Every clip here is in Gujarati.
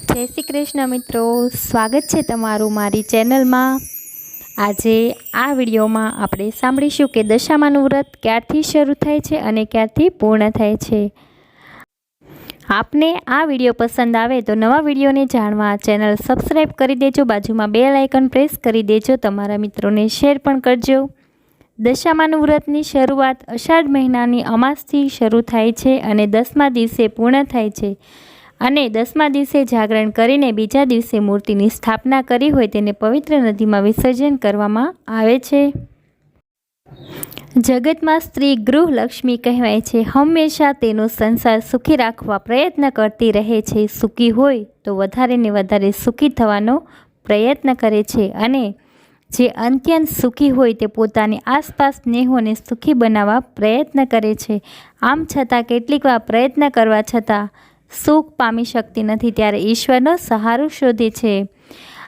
જય શ્રી કૃષ્ણ મિત્રો. સ્વાગત છે તમારું મારી ચેનલમાં. આજે આ વિડીયોમાં આપણે સાંભળીશું કે દશામાનું વ્રત ક્યારથી શરૂ થાય છે અને ક્યારથી પૂર્ણ થાય છે. આપને આ વીડિયો પસંદ આવે તો નવા વિડીયોને જાણવા ચેનલ સબસ્ક્રાઈબ કરી દેજો, બાજુમાં બે લાઇકન પ્રેસ કરી દેજો, તમારા મિત્રોને શેર પણ કરજો. દશામાનું વ્રતની શરૂઆત અષાઢ મહિનાની અમાસથી શરૂ થાય છે અને દસમા દિવસે પૂર્ણ થાય છે. અને દસમા દિવસે જાગરણ કરીને બીજા દિવસે મૂર્તિની સ્થાપના કરી હોય તેને પવિત્ર નદીમાં વિસર્જન કરવામાં આવે છે. જગતમાં સ્ત્રી ગૃહલક્ષ્મી કહેવાય છે. હંમેશા તેનો સંસાર સુખી રાખવા પ્રયત્ન કરતી રહે છે. સુખી હોય તો વધારે ને વધારે સુખી થવાનો પ્રયત્ન કરે છે અને જે અત્યંત સુખી હોય તે પોતાની આસપાસ સ્નેહોને સુખી બનાવવા પ્રયત્ન કરે છે. આમ છતાં કેટલીક પ્રયત્ન કરવા છતાં સુખ પામી શકતી નથી ત્યારે ઈશ્વરનો સહારો શોધે છે.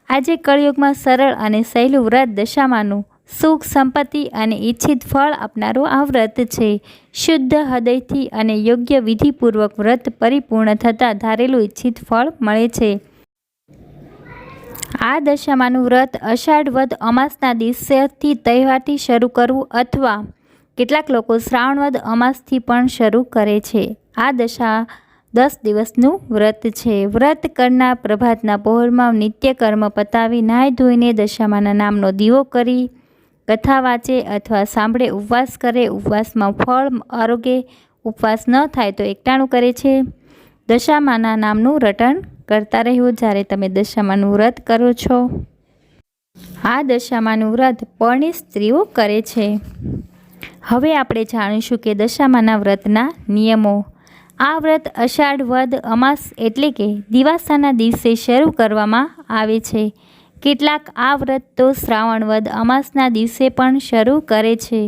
આજે કળિયુગમાં સરળ અને સહેલું વ્રત દશામાનું સુખ, સંપત્તિ અને ઈચ્છિત ફળ આપનારું આ વ્રત છે. શુદ્ધ હૃદયથી અને યોગ્ય વિધિપૂર્વક વ્રત પરિપૂર્ણ થતાં ધારેલું ઈચ્છિત ફળ મળે છે. આ દશામાનું વ્રત અષાઢ વદ અમાસના દિવસેથી તહેવારથી શરૂ કરવું અથવા કેટલાક લોકો શ્રાવણ વદ અમાસથી પણ શરૂ કરે છે. આ દશા દસ દિવસનું વ્રત છે. વ્રત કરનાર પ્રભાતના પહોરમાં નિત્યકર્મ પતાવી નાહી ધોઈને દશામાના નામનો દીવો કરી કથા વાંચે અથવા સાંભળે, ઉપવાસ કરે. ઉપવાસમાં ફળ, આરોગ્ય, ઉપવાસ ન થાય તો એકટાણું કરે છે. દશામાના નામનું રટણ કરતા રહેવું જ્યારે તમે દશામાનું વ્રત કરો છો. આ દશામાનું વ્રત પરણી સ્ત્રીઓ કરે છે. હવે આપણે જાણીશું કે દશામાના વ્રતના નિયમો આ વ્રત અષાઢ વદ અમાસ એટલે કે દિવાસાના દિવસે શરૂ કરવામાં આવે છે. કેટલાક આ વ્રત તો શ્રાવણ વદ અમાસના દિવસે પણ શરૂ કરે છે.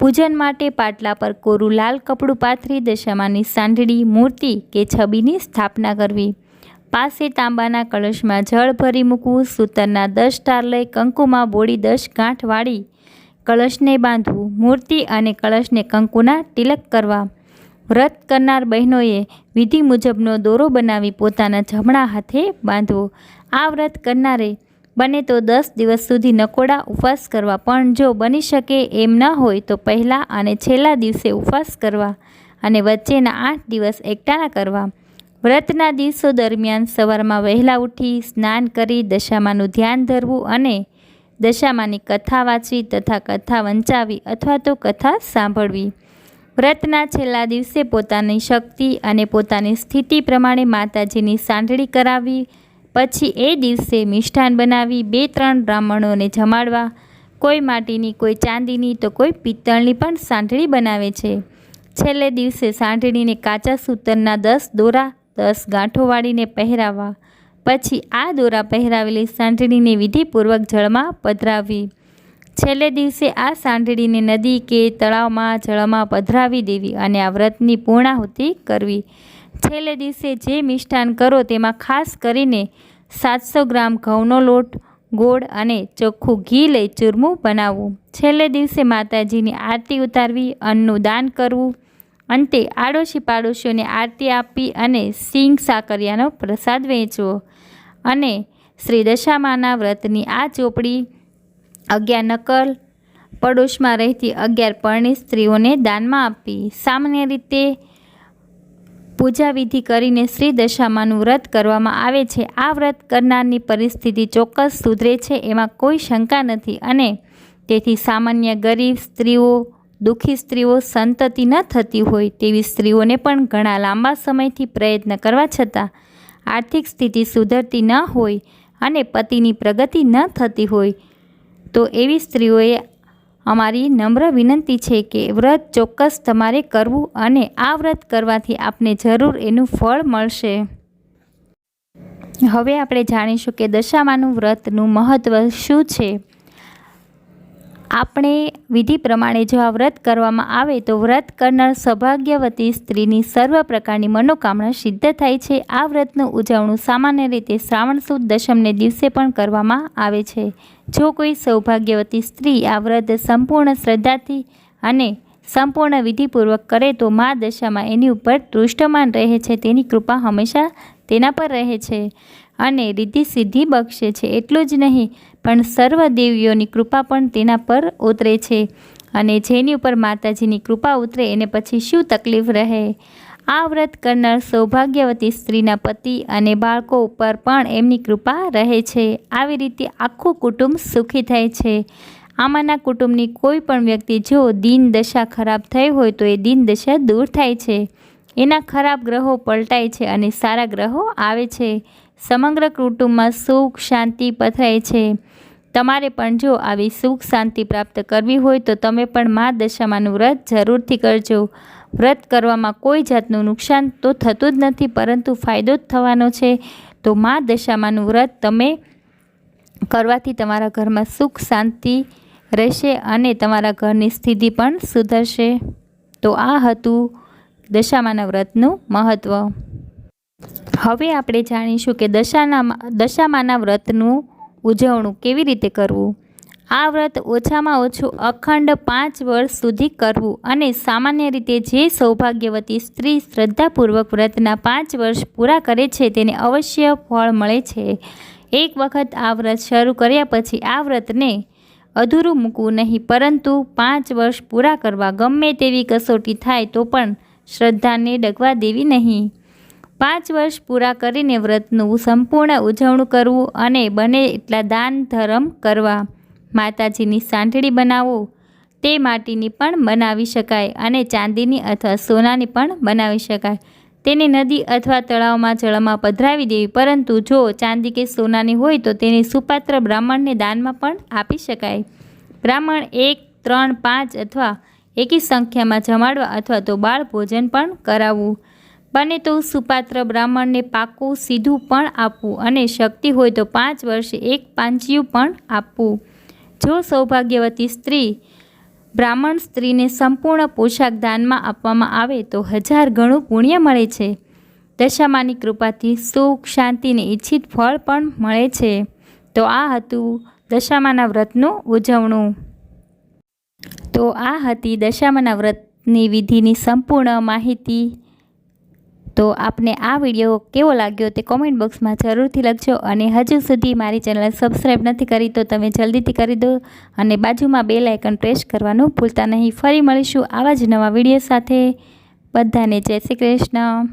પૂજન માટે પાટલા પર કોરું લાલ કપડું પાથરી, દશામાની સાંઢળી મૂર્તિ કે છબીની સ્થાપના કરવી. પાસે તાંબાના કળશમાં જળ ભરી મૂકવું, સૂતરના દસ ટાર લઈ કંકુમાં બોડી દસ ગાંઠ વાળી કળશને બાંધવું, મૂર્તિ અને કળશને કંકુના તિલક કરવા. વ્રત કરનાર બહેનોએ વિધિ મુજબનો દોરો બનાવી પોતાના જમણા હાથે બાંધવો. આ વ્રત કરનારે બને તો દસ દિવસ સુધી નકોડા ઉપવાસ કરવા, પણ જો બની શકે એમ ન હોય તો પહેલાં અને છેલ્લા દિવસે ઉપવાસ કરવા અને વચ્ચેના આઠ દિવસ એકટાણા કરવા. વ્રતના દિવસો દરમિયાન સવારમાં વહેલા ઉઠી સ્નાન કરી દશામાનું ધ્યાન ધરવું અને દશામાની કથા વાંચવી તથા કથા વંચાવી અથવા તો કથા સાંભળવી. વ્રતના છેલ્લા દિવસે પોતાની શક્તિ અને પોતાની સ્થિતિ પ્રમાણે માતાજીની સાંઢળી કરાવી, પછી એ દિવસે મિષ્ઠાન બનાવી બે ત્રણ બ્રાહ્મણોને જમાડવા. કોઈ માટીની, કોઈ ચાંદીની, તો કોઈ પિત્તળની પણ સાંઢળી બનાવે છે. છેલ્લે દિવસે સાંઢળીને કાચા સૂતરના દસ દોરા, દસ ગાંઠો વાળીને પહેરાવવા. પછી આ દોરા પહેરાવેલી સાંઢળીને વિધિપૂર્વક જળમાં પધરાવવી છેલ્લે દિવસે આ સાંઢળીને નદી કે તળાવમાં, જળમાં પધરાવી દેવી અને આ વ્રતની પૂર્ણાહુતિ કરવી. છેલ્લે દિવસે જે મિષ્ટાન કરો તેમાં ખાસ કરીને સાતસો ગ્રામ ઘઉંનો લોટ, ગોળ અને ચોખ્ખું ઘી લઈ ચૂરમું બનાવવું. છેલ્લે દિવસે માતાજીની આરતી ઉતારવી, અન્નનું દાન કરવું. અંતે આડોશી પાડોશીઓને આરતી આપી અને સિંગ સાકરિયાનો પ્રસાદ વહેંચવો અને શ્રી દશામાના વ્રતની આ ચોપડી અગિયાર નકલ, પડોશમાં રહેતી અગિયાર પરણી સ્ત્રીઓને દાનમાં આપી. સામાન્ય રીતે પૂજા વિધિ કરીને શ્રી દશામાનું વ્રત કરવામાં આવે છે. આ વ્રત કરનારની પરિસ્થિતિ ચોક્કસ સુધરે છે, એમાં કોઈ શંકા નથી અને તેથી સામાન્ય ગરીબ સ્ત્રીઓ, દુઃખી સ્ત્રીઓ સંતતિ ન થતી હોય તેવી સ્ત્રીઓને પણ ઘણા લાંબા સમયથી પ્રયત્ન કરવા છતાં આર્થિક સ્થિતિ સુધરતી ન હોય અને પતિની પ્રગતિ ન થતી હોય તો એવી સ્ત્રીઓએ અમારી નમ્ર વિનંતી છે કે વ્રત ચોક્કસ તમારે કરવું અને આ વ્રત કરવાથી આપને જરૂર એનું ફળ મળશે. હવે આપણે જાણીશું કે દશામાનું વ્રતનું મહત્ત્વ શું છે. આપણે વિધિ પ્રમાણે જો આ વ્રત કરવામાં આવે તો વ્રત કરનાર સૌભાગ્યવતી સ્ત્રીની સર્વ પ્રકારની મનોકામના સિદ્ધ થાય છે. આ વ્રતનું ઉજવણું સામાન્ય રીતે શ્રાવણ સુદ દશમને દિવસે પણ કરવામાં આવે છે. જો કોઈ સૌભાગ્યવતી સ્ત્રી આ વ્રત સંપૂર્ણ શ્રદ્ધાથી અને સંપૂર્ણ વિધિપૂર્વક કરે તો મા દશામાં એની ઉપર તૃષ્ટમાન રહે છે. તેની કૃપા હંમેશા તેના પર રહે છે અને રિદ્ધિ સિદ્ધિ બક્ષે છે. એટલું જ નહીં પણ સર્વ દેવીઓની કૃપા પણ તેના પર ઉતરે છે અને જેની ઉપર માતાજીની કૃપા ઉતરે, એને પછી શું તકલીફ રહે? આ વ્રત કરનાર સૌભાગ્યવતી સ્ત્રીના પતિ અને બાળકો ઉપર પણ એમની કૃપા રહે છે. આવી રીતે આખું કુટુંબ સુખી થાય છે. આમાંના કુટુંબની કોઈ પણ વ્યક્તિ જો દિન દશા ખરાબ થઈ હોય તો એ દિન દશા દૂર થાય છે. એના ખરાબ ગ્રહો પલટાય છે અને સારા ગ્રહો આવે છે. સમગ્ર કુટુંબમાં સુખ, શાંતિ પથરાય છે. તમારે પણ જો આવી સુખ શાંતિ પ્રાપ્ત કરવી હોય તો તમે પણ મા દશામાનું વ્રત જરૂરથી કરજો. વ્રત કરવામાં કોઈ જાતનું નુકસાન તો થતું જ નથી, પરંતુ ફાયદો જ થવાનો છે. તો મા દશામાનું વ્રત તમે કરવાથી તમારા ઘરમાં સુખ શાંતિ રહેશે અને તમારા ઘરની સ્થિતિ પણ સુધરશે. તો આ હતું દશામાના વ્રતનું મહત્ત્વ હવે આપણે જાણીશું કે દશાના દશામાના વ્રતનું ઉજવણું કેવી રીતે કરવું? આ વ્રત ઓછામાં ઓછું અખંડ પાંચ વર્ષ સુધી કરવું અને સામાન્ય રીતે જે સૌભાગ્યવતી સ્ત્રી શ્રદ્ધાપૂર્વક વ્રતના પાંચ વર્ષ પૂરા કરે છે તેને અવશ્ય ફળ મળે છે. એક વખત આ વ્રત શરૂ કર્યા પછી આ વ્રતને અધૂરું મૂકવું નહીં, પરંતુ પાંચ વર્ષ પૂરા કરવા ગમે તેવી કસોટી થાય તો પણ શ્રદ્ધાને ડગવા દેવી નહીં. પાંચ વર્ષ પૂરા કરીને વ્રતનું સંપૂર્ણ ઉજવણું કરવું અને બને એટલા દાન ધર્મ કરવા. માતાજીની સાંઠળી બનાવો. તે માટીની પણ બનાવી શકાય અને ચાંદીની અથવા સોનાની પણ બનાવી શકાય. તેને નદી અથવા તળાવમાં જળમાં પધરાવી દેવી. પરંતુ જો ચાંદી કે સોનાની હોય તો તેને સુપાત્ર બ્રાહ્મણને દાનમાં પણ આપી શકાય. બ્રાહ્મણ એક, ત્રણ, પાંચ અથવા એકી સંખ્યામાં જમાડવા અથવા તો બાળ ભોજન પણ કરાવવું. બને તો સુપાત્ર બ્રાહ્મણને પાકું, સીધું પણ આપવું અને શક્તિ હોય તો પાંચ વર્ષે એક પાંચિયું પણ આપવું. જો સૌભાગ્યવતી સ્ત્રી બ્રાહ્મણ સ્ત્રીને સંપૂર્ણ પોશાક દાનમાં આપવામાં આવે તો હજાર ગણું પુણ્ય મળે છે. દશામાની કૃપાથી સુખ, શાંતિને ઈચ્છિત ફળ પણ મળે છે. તો આ હતું દશામાના વ્રતનું ઉજવણું. તો આ હતી દશામાના વ્રતની વિધિની સંપૂર્ણ માહિતી. તો આપને આ વીડિયો કેવો લાગ્યો તે કોમેન્ટ બોક્સમાં જરૂરથી લખજો અને હજુ સુધી મારી ચેનલ સબસ્ક્રાઈબ નથી કરી તો તમે જલ્દીથી કરી દો અને બાજુમાં બે લાઇકન પ્રેસ કરવાનું ભૂલતા નહીં. ફરી મળીશું આવા જ નવા વીડિયો સાથે. બધાને જય શ્રી કૃષ્ણ.